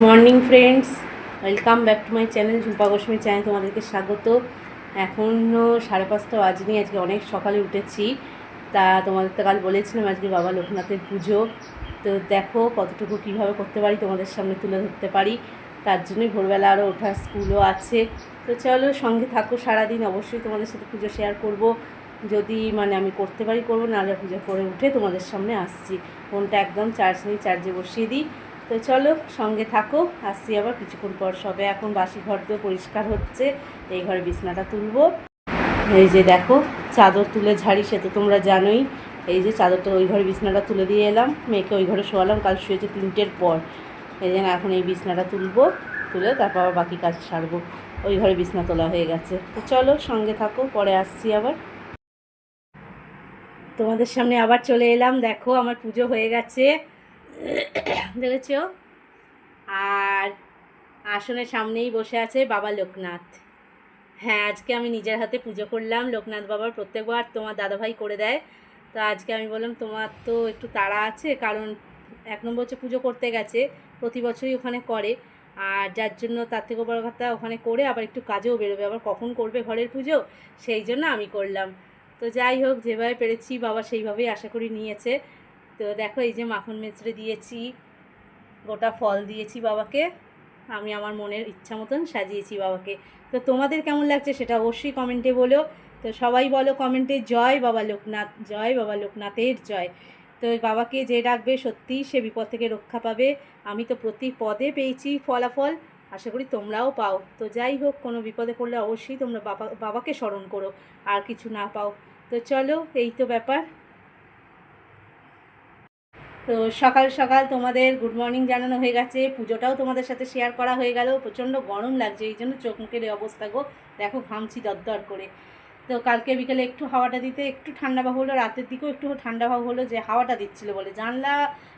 Morning friends, welcome back to my channel Jhumpa Goswami channel, তোমাদেরকে স্বাগত। এখনও সাড়ে পাঁচটা বাজেনি, আজকে অনেক সকালে উঠেছি। তা তোমাদের তো কাল বলেছিলাম আজকে বাবা লোকনাথের পুজো। তো দেখো কতটুকু কীভাবে করতে পারি তোমাদের সামনে তুলে ধরতে পারি। তার জন্যই ভোরবেলা আরও ওঠার স্কুলও আছে। তো চলো সঙ্গে থাকো সারাদিন, অবশ্যই তোমাদের সাথে পুজো শেয়ার করব। যদি মানে আমি করতে পারি, করব, নাহলে পুজো করে উঠে তোমাদের সামনে আসছি। ফোনটা একদম চার্জ নেই চার্জে বসিয়ে দিই। তো চলো, সঙ্গে থাকো। আসছি আবার কিছুক্ষণ পর সবে। এখন বাসি ঘর তো পরিষ্কার হচ্ছে এই ঘরে বিছনাটা তুলবো। এই যে দেখো, চাদর তুলে ঝাড়ি, সে তো তোমরা জানোই। এই যে চাদরটা ওই ঘরে বিছনাটা তুলে দিয়ে এলাম। মেয়েকে ওই ঘরে শোয়ালাম, কাল শুয়েছে তিনটের পর। এই জন্য এখন এই বিছনাটা তুলবো, তুলে তারপর আবার বাকি কাজ সারবো। ওই ঘরে বিছনা তোলা হয়ে গেছে। তো চলো, সঙ্গে থাকো, পরে আসছি আবার। তোমাদের সামনে আবার চলে এলাম। দেখো, আমার পুজো হয়ে গেছে। দেখেছ? আর আসনের সামনেই বসে আছে বাবা লোকনাথ। হ্যাঁ আজকে আমি নিজের হাতে পুজো করলাম। লোকনাথ বাবার প্রত্যেকবার তোমার দাদাভাই করে দেয়। তো আজকে আমি বললাম, তোমার তো একটু তাড়া আছে, কারণ এক নম্বর হচ্ছে পুজো করতে গেছে, প্রতি বছরই ওখানে করে। আর যার জন্য তার থেকে বড় কথা, ওখানে করে আবার একটু কাজেও বেরোবে। আবার কখন করবে ঘরের পুজো, সেই জন্য আমি করলাম। তো যাই হোক, যেভাবে পেরেছি বাবা সেইভাবেই আশা করি নিয়েছে। তো দেখো, এই যে মাখন মেচড়ে দিয়েছি, গোটা ফল দিয়েছি বাবাকে। আমি আমার মনের ইচ্ছা মতন সাজিয়েছি বাবাকে। তো তোমাদের কেমন লাগছে সেটা অবশ্যই কমেন্টে বলো। তো সবাই বলো কমেন্টে, জয় বাবা লোকনাথ, জয় বাবা লোকনাথের জয়। তো বাবাকে যে ডাকবে সত্যিই সে বিপদ থেকে রক্ষা পাবে। আমি তো প্রতি পদে পেয়েছি ফলাফল, আশা করি তোমরাও পাও। তো যাই হোক, কোনো বিপদে পড়লে অবশ্যই তোমরা বাবা, বাবাকে স্মরণ করো, আর কিছু না পাও। তো চলো, এই তো ব্যাপার। তো সকাল সকাল তোমাদের গুড মর্নিং জানানো হয়ে গেছে। পুজোটাও তোমাদের সাথে শেয়ার করা হয়ে গেল। প্রচণ্ড গরম লাগছে, এই জন্য চোখ মুখের এই অবস্থা গো। দেখো ঘামছি দরদর করে। তো কালকে বিকেলে একটু হাওয়াটা দিতে একটু ঠান্ডা ভাব হলো, রাতের দিকেও একটু ঠান্ডা ভাব হলো যে হাওয়াটা দিচ্ছিল বলে। জানলা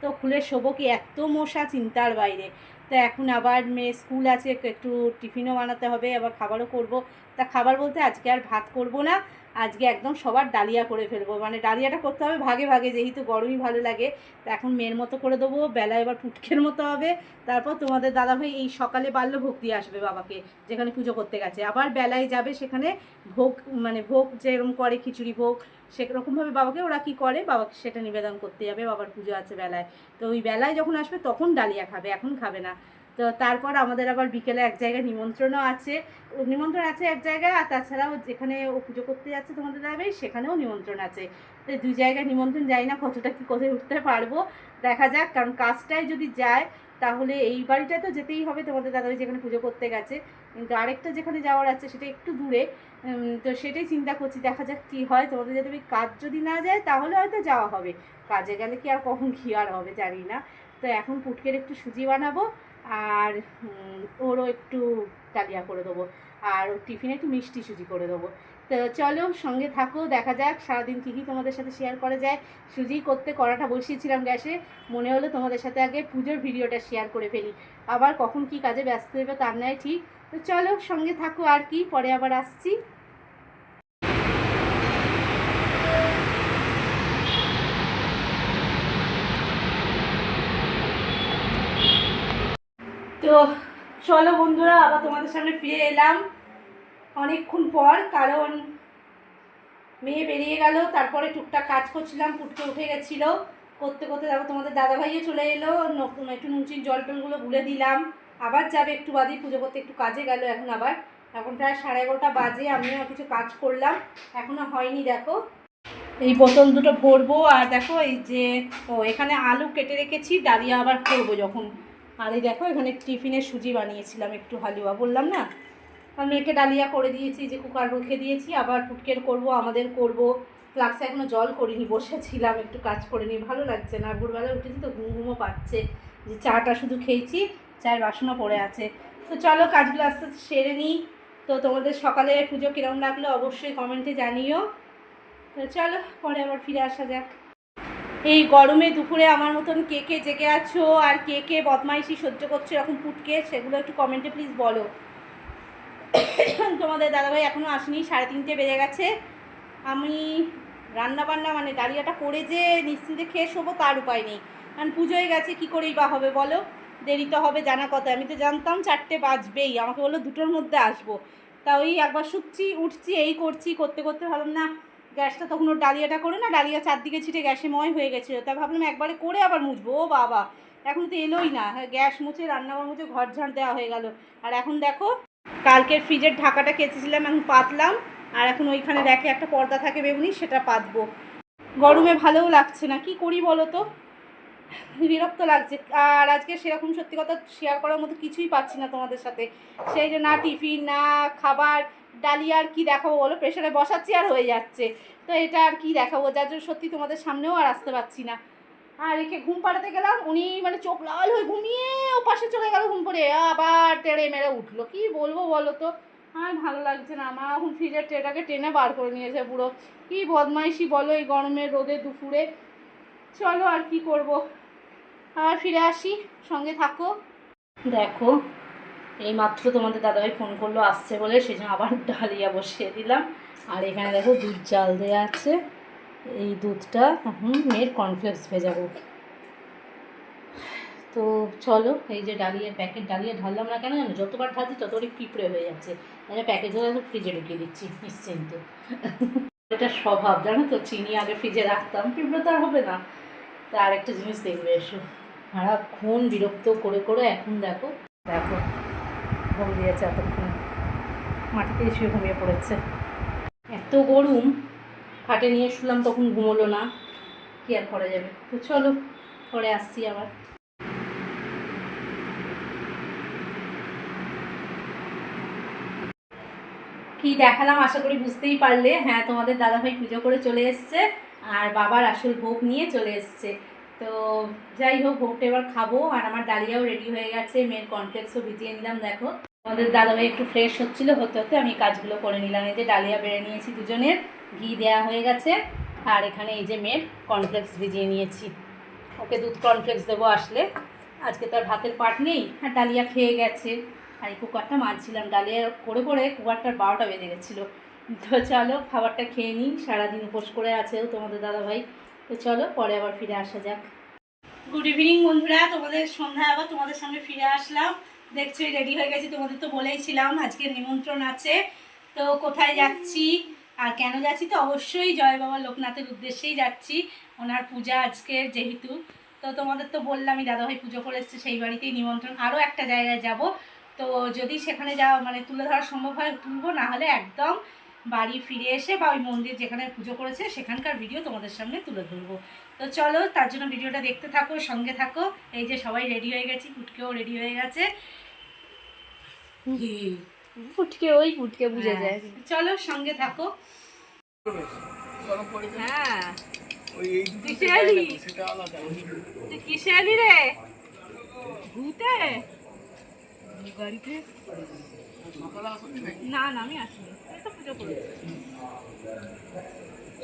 তো খুলে শোবো কি এত মশা চিন্তার বাইরে। তো এখন আবার মেয়ে স্কুল আছে, একটু টিফিনও বানাতে হবে, আবার খাবারও করব। তা খাবার বলতে আজকে আর ভাত করব না। আজকে একদম সবার ডালিয়া করে ফেলব। মানে ডালিয়াটা করতে হবে ভাগে ভাগে, যেহেতু গরমই ভালো লাগে। এখন মেয়ের মতো করে দেবো, বেলা এবার পুটকের মতো হবে। তারপর তোমাদের দাদাভাই এই সকালে বাল্য ভোগ দিয়ে আসবে বাবাকে, যেখানে পুজো করতে গেছে। আবার বেলায় যাবে সেখানে ভোগ মানে ভোগ যেরকম করে খিচুড়ি ভোগ সেরকমভাবে বাবাকে, ওরা কি করে? বাবাকে সেটা নিবেদন করতে যাবে, বাবার পুজো আছে বেলায়। তো ওই বেলায় যখন আসবে তখন ডালিয়া খাবে, এখন খাবে না। তো তারপর আমাদের আবার বিকেলে এক জায়গায় নিমন্ত্রণও আছে। নিমন্ত্রণ আছে এক জায়গায়, আর তাছাড়াও যেখানে ও পুজো করতে যাচ্ছে তোমাদের দাদাভাই, সেখানেও নিমন্ত্রণ আছে। তো দুই জায়গায় নিমন্ত্রণ যাই না কতটা কী কোথায় উঠতে পারব। দেখা যাক, কারণ কাজটায় যদি যায়, তাহলে এই বাড়িটায় তো যেতেই হবে তোমাদের দাদাভাই যেখানে পুজো করতে গেছে। কিন্তু আরেকটা যেখানে যাওয়ার আছে, সেটা একটু দূরে। তো সেটাই চিন্তা করছি, দেখা যাক কী হয়। তোমাদের যদি কাজ যদি না যায়, তাহলে হয়তো যাওয়া হবে। কাজে গেলে কি আর কখন কী আর হবে, জানি না। তো এখন পুটকের একটু সুজি বানাবো। আর ওরও একটু ডালিয়া করে দেবো। আর টিফিনে একটু মিষ্টি সুজি করে দেবো। তো চলো সঙ্গে থাকো, দেখা যাক, সারাদিন কী কী তোমাদের সাথে শেয়ার করা যায়। সুজি করতে কড়াটা বসিয়েছিলাম গ্যাসে, মনে হলো তোমাদের সাথে আগে পুজোর ভিডিওটা শেয়ার করে ফেলি। আবার কখন কি কাজে ব্যস্ত দেবে তার নয় ঠিক। তো চলো সঙ্গে থাকো আর কি, পরে আবার আসছি। তো চলো বন্ধুরা, আবার তোমাদের সামনে ফিরে এলাম। অনেকক্ষণ পর, কারণ মেয়ে বেরিয়ে গেল, তারপরে টুকটাক কাজ করছিলাম, পুটকে উঠে গেছিল। করতে করতে তারপর তোমাদের দাদা ভাইও চলে এলো নতুন একটু নুনচিন জল টলগুলো গুলে দিলাম। আবার যাবে একটু বাদেই, পুজো করতে একটু কাজে গেল এখন আবার। এখন প্রায় সাড়ে এগারোটা বাজে, আমিও কিছু কাজ করলাম। এখনও হয়নি, দেখো। এই বোতল দুটো ভরবো, আর দেখো এই যে, ও এখানে আলু কেটে রেখেছি, ডালিয়া আবার করব যখন। আর এই দেখো, এখানে টিফিনের সুজি বানিয়েছিলাম একটু হালুয়া, বললাম না? আর মেয়েকে ডালিয়া করে দিয়েছি, যে কুকার রুখে দিয়েছি, আবার পুটকের করব, আমাদের করব। ফ্লাক্সে এখনও জল করিনি, বসেছিলাম, একটু কাজ করে নিই, ভালো লাগছে না। ভোরবেলা উঠেছি তো ঘুম ঘুমও পাচ্ছে, যে চাটা শুধু খেয়েছি, চায়ের বাসনও পড়ে আছে। তো চলো, কাজগুলো আস্তে আস্তে সেরে নিই। তো তোমাদের সকালে পুজো কীরকম লাগল, অবশ্যই কমেন্টে জানিও। তো চলো, পরে আবার ফিরে আসা যাক। এই গরমে দুপুরে আমার মতন কে কে জেগে আছো আর কে কে বদমাইশি সহ্য করছ এরকম পুটকে, সেগুলো একটু কমেন্টে প্লিজ বলো। তোমাদের দাদাভাই এখনও আসেনি, সাড়ে তিনটে বেজে গেছে। আমি রান্না বান্না মানে ডালিয়াটা করে যে নিশ্চিন্তে খেয়ে শোবো তার উপায় নেই। কারণ পুজোয় গেছে, কী করেই বা হবে বলো? দেরি তো হবে জানা কথা, আমি তো জানতাম চারটে বাজবেই, আমাকে বলল দুটোর মধ্যে আসব। তা ওই একবার শুকছি উঠছি, এই করছি, করতে করতে ভাবলাম না গ্যাসটা তখন ওর ডালিয়াটা করে না ডালিয়া চারদিকে ছিটে গ্যাসে ময় হয়ে গেছিল তা ভাবলাম একবারে করে আবার মুছবো ও বাবা। এখন তো এলোই না হ্যাঁ, গ্যাস মুছে রান্নাঘর মুছে ঘর ঝাড় দেওয়া হয়ে গেল। আর এখন দেখো কালকের ফ্রিজের ঢাকাটা কেচেছিলাম এখন পাতলাম। আর এখন ওইখানে দেখে একটা পর্দা থাকে বেগুনি সেটা পাতবো। গরমে ভালোও লাগছে না কি করি বলো তো? বিরক্ত লাগছে। আর আজকে সেরকম সত্যি কথা শেয়ার করার মতো কিছুই পাচ্ছি না তোমাদের সাথে। সেই যে না টিফিন না খাবার ডালিয়া আর কি দেখাবো বলো? প্রেশারে বসাচ্ছি আর হয়ে যাচ্ছে। তো এটা আর কি দেখাবো? যার জন্য সত্যি তোমাদের সামনেও আর আসতে পারছি না। আর একে ঘুম পাড়াতে গেলাম, উনি মানে চোখ লাল হয়ে ঘুমিয়ে ও পাশে চলে গেল ঘুম পড়ে আবার টেড়ে মেরে উঠল। কি বলব বলো তো? আর ভালো লাগছে না। আমার এখন ফ্রিজের ট্রেটাকে টেনে বার করে নিয়েছে পুরো। কি বদমাইশি বলো এই গরমের রোদে দুপুরে। চলো আর কি করব। আবার ফিরে আসি। সঙ্গে থাকো। দেখো এই মাত্র তোমাদের দাদাভাই ফোন করল, আসছে বলে সেই জন্য আবার ডালিয়া বসিয়ে দিলাম। আর এখানে দেখো দুধ জাল দেওয়া আছে। এই দুধটা এখন মেয়ের কর্নফ্লেক্স ভেজাবো। তো চলো, এই যে ডালিয়ার প্যাকেট ডালিয়া ঢাললাম না কেন জানো? যতবার ঢালছি ততবারই পিঁপড়ে হয়ে যাচ্ছে। প্যাকেট ধরে ফ্রিজে ঢুকিয়ে দিচ্ছি, নিশ্চিন্ত। এটা স্বভাব, জানো তো? চিনি আগে ফ্রিজে রাখতাম, পিঁপড়ে তো আর হবে না। তা আরেকটা জিনিস দেখবে, এসো। সারাক্ষণ বিরক্ত করে করে এখন দেখো দেখো। ঘুম দিয়েছে এতক্ষণ। মাটিতে এসে ঘুমিয়ে পড়েছে। এত গরম, খাটে নিয়ে শুলাম, তখন ঘুমোলো না। কি আর করা যাবে? তো চলো, পরে আসছি আবার। কি দেখালাম আশা করি বুঝতেই পারলে। হ্যাঁ তোমাদের দাদাভাই পুজো করে চলে এসছে আর বাবার আসল ভোগ নিয়ে চলে এসছে। তো যাই হোক, ভোগটা এবার খাব। আর আমার ডালিয়াও রেডি হয়ে গেছে। মেয়ের কনফ্লেক্সও ভিজিয়ে নিলাম, দেখো। আমাদের দাদাভাই একটু ফ্রেশ হচ্ছিল, হতে হতে আমি কাজগুলো করে নিলাম। এই যে ডালিয়া বেড়ে নিয়েছি দুজনের, ঘি দেওয়া হয়ে গেছে। আর এখানে এই যে মেয়ের কর্নফ্লেক্স ভিজিয়ে নিয়েছি। ওকে দুধ কর্নফ্লেক্স দেবো আসলে। আজকে তো আর ভাতের পাট নেই, আর ডালিয়া খেয়ে গেছে। আর এই কুকারটা মারছিলাম, ডালিয়া করে করে কুকারটার বারোটা বেজে গেছিল। তো চলো, খাবারটা খেয়ে নিই, সারাদিন উপোস করে আছেও তোমাদের দাদাভাই। তো চলো, পরে আবার ফিরে আসা যাক। গুড ইভিনিং বন্ধুরা, তোমাদের সন্ধ্যায় আবার তোমাদের সঙ্গে ফিরে আসলাম। দেখছ রেডি হয়ে গেছি। তোমাদের তো বলেইছিলাম আজকে নিমন্ত্রণ আছে। তো কোথায় যাচ্ছি আর কেন যাচ্ছি? তো অবশ্যই জয় বাবা লোকনাথের উদ্দেশ্যেই যাচ্ছি। ওনার পূজা আজকে যেহেতু। তো তোমাদের তো বললামই, দাদাভাই পুজো করে এসছে, সেই বাড়িতেই নিমন্ত্রণ। আরও একটা জায়গায় যাব। তো যদি সেখানে যাওয়া মানে তুলে ধরা সম্ভব হয়, তুলবো। না হলে একদম বাড়ি ফিরে এসে বা ওই মন্দির যেখানে পুজো করেছে, সেখানকার ভিডিও তোমাদের সামনে তুলে ধরবো। তো চলো তার জন্য ভিডিওটা দেখতে থাকো সঙ্গে থাকো। এই যে সবাই রেডি হয়ে গেছি পুটকেও রেডি হয়ে গেছে। ফুটকে ওই ফুটকে বুঝে হ্যাঁ, যায়। চলো সঙ্গে থাকো। হ্যাঁ। কিসে রে? গাড়িতে না না আমি আসিনি। তো পুজো করেছি।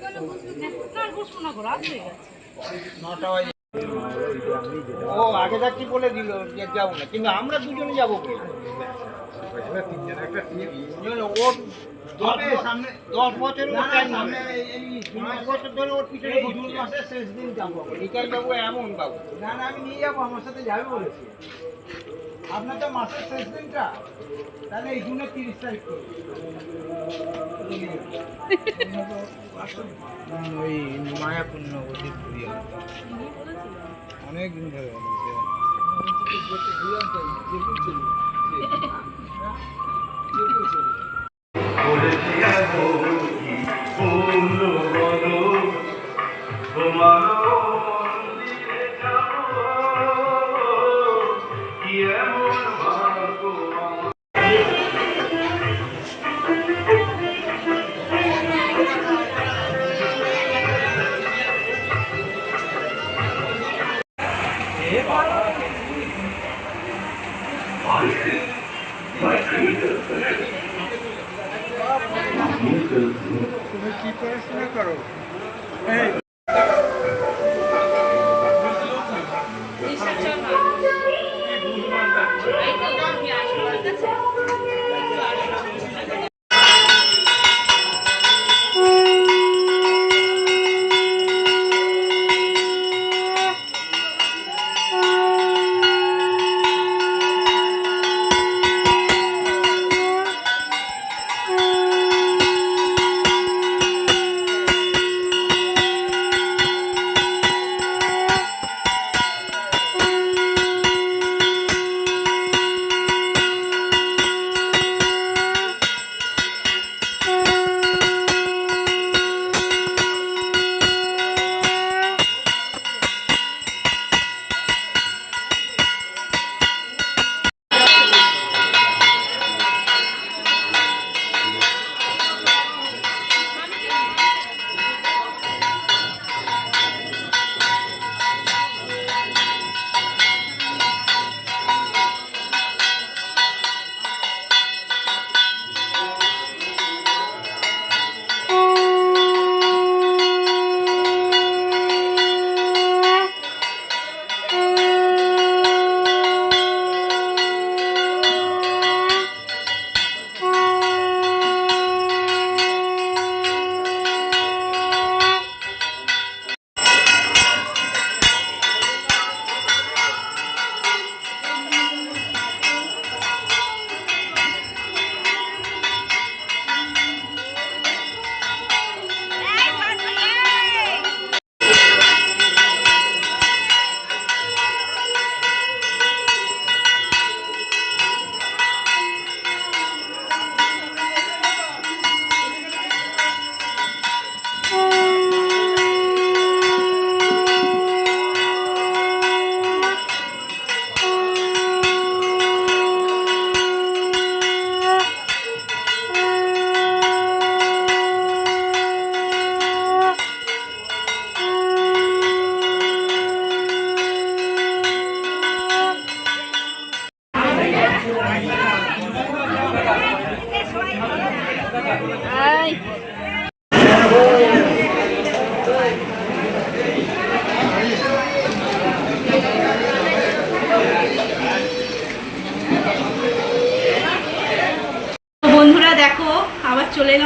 চলো বসবো। না আর না গো রাত হয়ে গেছে। নটা বাজে। ও আগে থাকতে বলে দিল যে যাব না কিন্তু আমরা দুজনে যাব ওর দশ বছর বছর ধরে ওর পিছনে জুন মাসের শেষ দিন যাব। যাব এমন বাবু। না না আমি নিয়ে যাব আমার সাথে যাবে বলেছি। আপনার তো মাসের শেষ দিনটা? তাহলে এই জুনের তিরিশ তারিখ ওই মায়াপূর্ণ ঘুরিয়ে অনেক দিন ধরে বলেছে। তুমি কি পড়াশোনা করো?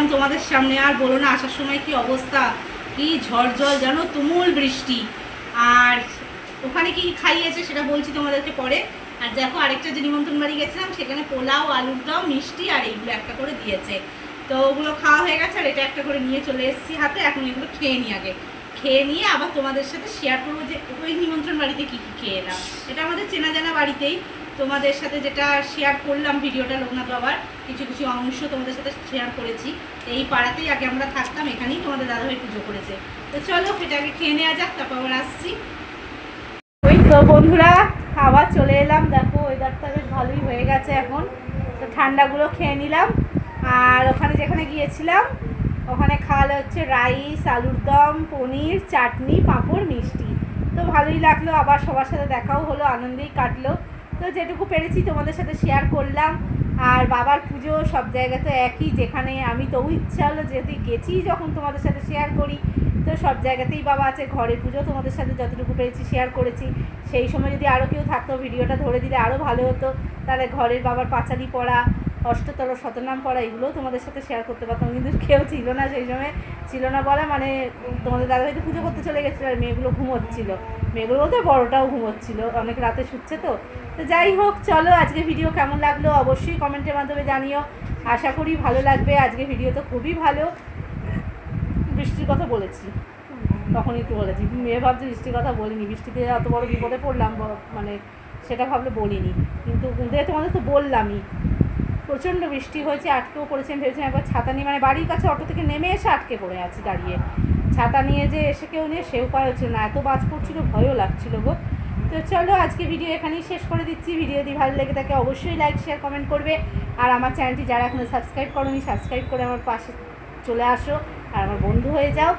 এলাম তোমাদের সামনে, আর বলো না, আসার সময় কি অবস্থা? কি ঝড় জল জানো, তুমুল বৃষ্টি। আর ওখানে কি খাইয়েছে সেটা বলছি তোমাদেরকে পরে। আর দেখো, আরেকটা যে নিমন্ত্রণ বাড়ি গেছিলাম, সেখানে পোলাও, আলুর দম, মিষ্টি, আর এইগুলো একটা করে দিয়েছে। তো ওগুলো খাওয়া হয়ে গেছে, আর এটা একটা করে নিয়ে চলে এসেছি হাতে। এখন এগুলো খেয়ে নিই আগে। খেয়ে নিয়ে আবার তোমাদের সাথে শেয়ার করব যে ওই নিমন্ত্রণ বাড়িতে কী কী খেয়ে এলাম। এটা আমাদের চেনা জানা বাড়িতেই। তোমাদের সাথে যেটা শেয়ার করলাম ভিডিওটা লোকনাথ বাবার, কিছু কিছু অংশ তোমাদের সাথে শেয়ার করেছি। এই পাড়াতেই আগে আমরা থাকতাম, এখানেই তোমাদের দাদাভাই পুজো করেছে। তো চলো এটা আগে খেয়ে নেওয়া যাক, তারপর আবার আসছি। ওই তো বন্ধুরা আবার চলে এলাম। দেখো ওয়েদারটা বেশ ভালোই হয়ে গেছে এখন। তো ঠান্ডাগুলো খেয়ে নিলাম। আর ওখানে যেখানে গিয়েছিলাম, ওখানে খাওয়ালে হচ্ছে রাইস, আলুর দম, পনির, চাটনি, পাঁপড়, মিষ্টি। তো ভালোই লাগল, আবার সবার সাথে দেখাও হলো, আনন্দেই কাটলো। তো যেটুকু পেরেছি তোমাদের সাথে শেয়ার করলাম। আর বাবার পুজো সব জায়গা তো একই, যেখানে আমি তো ইচ্ছা হলো যেহেতু গেছি যখন তোমাদের সাথে শেয়ার করি, তো সব জায়গাতেই বাবা আছে, ঘরের পুজো তোমাদের সাথে যতটুকু পেরেছি শেয়ার করেছি। সেই সময় যদি আরও কেউ থাকতো, ভিডিওটা ধরে দিলে আরও ভালো হতো। তাহলে ঘরের বাবার পাঁচালি পড়া, অষ্টতর শতনাম পড়া, এগুলোও তোমাদের সাথে শেয়ার করতে পারতাম। কিন্তু কেউ ছিল না সেই সময়। ছিল না বলে মানে তোমাদের দাদা হয়তো পুজো করতে চলে গেছিল আর মেয়েগুলো ঘুমোচ্ছিল। মেয়েগুলো বলতে বড়টাও ঘুমোচ্ছিল, অনেক রাতে শুচ্ছে তো। তো যাই হোক, চলো আজকে ভিডিও কেমন লাগল অবশ্যই কমেন্টের মাধ্যমে জানিও। আশা করি ভালো লাগবে, আজকে ভিডিও তো খুবই ভালো। বৃষ্টির কথা বলেছি, তখনই তো বলেছি। মেয়ে ভাবছে বৃষ্টির কথা বলিনি, বৃষ্টিতে এত বড় বিপদে পড়লাম মানে সেটা ভাবলে বলিনি। কিন্তু তোমাদের তো বললামই, প্রচণ্ড বৃষ্টি হয়েছে, আটকেও পড়েছে ভেবেছিলাম একবার ছাতা নিয়ে মানে বাড়ির কাছে অটো থেকে নেমে এসে আটকে পড়ে আছি দাঁড়িয়ে। ছাতা নিয়ে যে এসে কেউ নিয়ে সে উপায় হচ্ছিল না। এত বাজ পড়ছিল, ভয়ও লাগছিল গো। তো চলো, আজকে ভিডিও এখানেই শেষ করে দিচ্ছি। ভিডিও যদি ভালো লেগে থাকে, অবশ্যই লাইক শেয়ার কমেন্ট করবে। আর আমার চ্যানেলটি যারা এখনও সাবস্ক্রাইব করোনি সাবস্ক্রাইব করে আমার পাশে চলে আসো। আর আমার বন্ধু হয়ে যাও।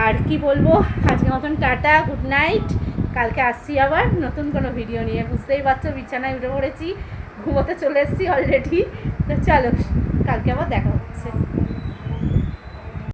আর কি বলব আজকে মতন টাটা গুড নাইট কালকে আসছি আবার নতুন কোনো ভিডিও নিয়ে। বুঝতেই পারছ, বিছানায় উঠে পড়েছি, ঘুমোতে চলে এসেছি অলরেডি তো চলো, কালকে আবার দেখা